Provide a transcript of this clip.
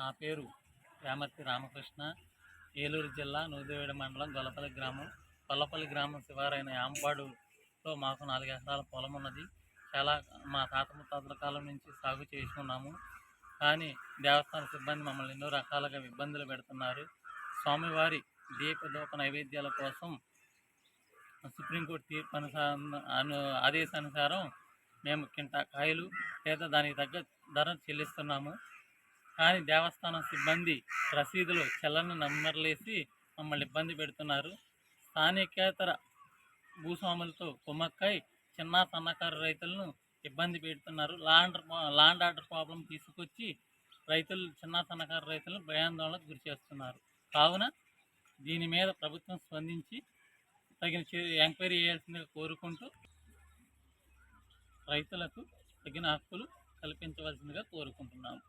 నా పేరు రామర్తి రామకృష్ణ. ఏలూరు జిల్లా నూజివేడు మండలం గొల్లపల్లి గ్రామం. గొల్లపల్లి గ్రామం శివారైన యాంపాడులో మాకు నాలుగు ఎకరాల పొలం ఉన్నది. చాలా మా తాత ముత్తాతల కాలం నుంచి సాగు చేసుకున్నాము కానీ దేవస్థాన సిబ్బంది మమ్మల్ని ఎన్నో రకాలుగా ఇబ్బందులు పెడుతున్నారు. స్వామివారి దీపదోప నైవేద్యాల కోసం సుప్రీంకోర్టు తీర్పు అనుసారం అను ఆదేశానుసారం మేము కింట కాయలు లేదా దానికి తగ్గ ధర చెల్లిస్తున్నాము. కానీ దేవస్థానం సిబ్బంది రసీదులు చెల్లని నంబర్లేసి మమ్మల్ని ఇబ్బంది పెడుతున్నారు. స్థానికేతర భూస్వాములతో కుమ్మక్కై చిన్న సన్నకారు రైతులను ఇబ్బంది పెడుతున్నారు. లాండ్ లాండ్ ఆర్డర్ ప్రాబ్లం తీసుకొచ్చి రైతులు చిన్న సన్నకారు రైతులను భయాందోళనకు గురి చేస్తున్నారు. కావున దీని మీద ప్రభుత్వం స్పందించి తగిన ఎంక్వైరీ చేయాల్సిందిగా కోరుకుంటూ రైతులకు తగిన హక్కులు కల్పించవలసిందిగా కోరుకుంటున్నాము.